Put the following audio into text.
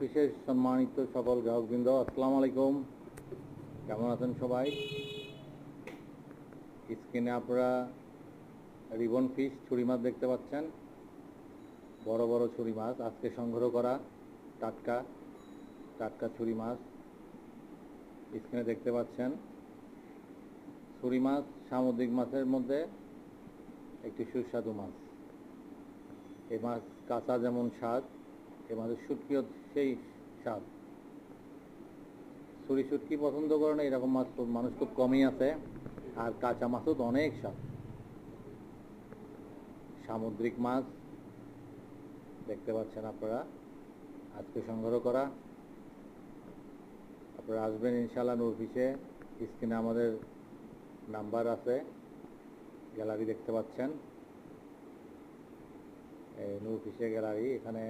ফিশের সম্মানিত সকল গ্রাহকবৃন্দ, আসসালামু আলাইকুম। কেমন আছেন সবাই? স্ক্রিনে আপনারা রিবন ফিশ ছুরি মাছ দেখতে পাচ্ছেন। বড় বড় ছুরি মাছ, আজকে সংগ্রহ করা টাটকা টাটকা ছুরি মাছ। স্ক্রিনে দেখতে পাচ্ছেন, ছুরি মাছ সামুদ্রিক মাছের মধ্যে একটি সুস্বাদু মাছ। এই মাছ কাঁচা যেমন স্বাদ এ মাছের শুটকিও সেই স্বাদ ছুরি শুটকি পছন্দ করে না, এরকম মাছ মানুষ খুব কমই আছে। আর কাঁচা মাছও তো অনেক স্বাদ সামুদ্রিক মাছ, দেখতে পাচ্ছেন আপনারা। আজকে সংগ্রহ করা। আপনারা আসবেন ইনশাল্লাহ নূর ফিশে স্ক্রিনে আমাদের নাম্বার আছে। গ্যালারি দেখতে পাচ্ছেন। নূর ফিশে গ্যালারি, এখানে